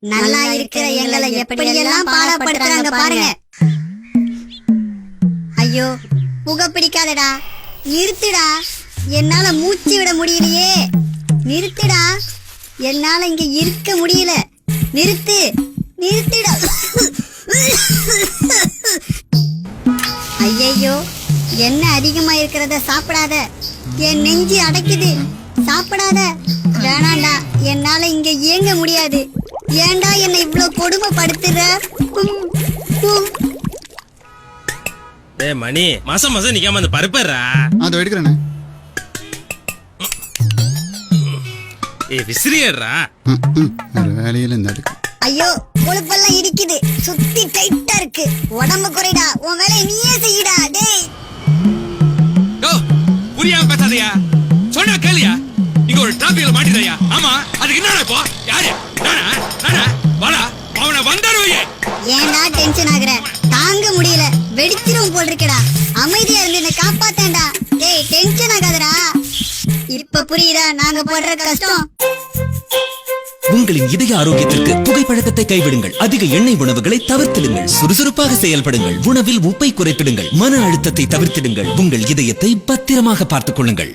நல்லா இருக்கிற எங்களை எப்படியெல்லாம் பாடப்படுத்துறாங்க பாருங்க. ஐயோ புகை பிடிக்காதடா. நிறுத்துடா. என்னால மூச்சு விட முடியலையே. நிறுத்துடா. என்னால இங்க இருக்க முடியல. நிறுத்து. நிறுத்துடா. ஐயையோ என்ன அதிகமா இருக்கிறத சாப்பிடாத. என் நெஞ்சு அடைக்குது. சாப்பிடாத. வேணாண்டா. என்னால இங்க இயங்க முடியாது. ஏன்டா என்னை இவ்ளோ கொடுமைப்படுத்துற. டேய் மணி மாசம் மாசம் நிக்காம அந்த பருப்பறா அதோ எடுக்கிறேண்ணே ஏ விசிறியடுறா ம், ம். ஒரு வேலையில அடுக்கு ஐயோ கொழுப்பெல்லாம் இடிக்குது. சுத்தி டைட்டா இருக்கு. உடம்பு குறைடா. உன் வேலையை நீயே செய்யடா. டேய். யோ புரியாம பேசாதயா. சொன்னா கேளியா. டிராபிக்ல மாட்டிதையா ஆமா அதுக்கு என்னடா இப்போ? யாரு? நானா? நானா? வாடா அவனை வந்தாருவையே. ஏன்டா டென்ஷன் ஆகுற? தாங்க முடியல. வெடிச்சிரும் போல் இருக்கடா அமைதியா இருந்து என்ன காப்பாத்தேன்டா. டேய் டென்ஷன் ஆகாதடா. இப்ப புரியுதா? நாங்க படுற கஷ்டம். உங்களின் இதய ஆரோக்கியத்திற்கு புகைப்பழக்கத்தை கைவிடுங்கள். அதிக எண்ணெய் உணவுகளை தவிர்த்திடுங்கள். சுறுசுறுப்பாக செயல்படுங்கள். உணவில் உப்பை குறைத்திடுங்கள். மன அழுத்தத்தை தவிர்த்திடுங்கள். உங்கள் இதயத்தை பத்திரமாக பார்த்துக் கொள்ளுங்கள்.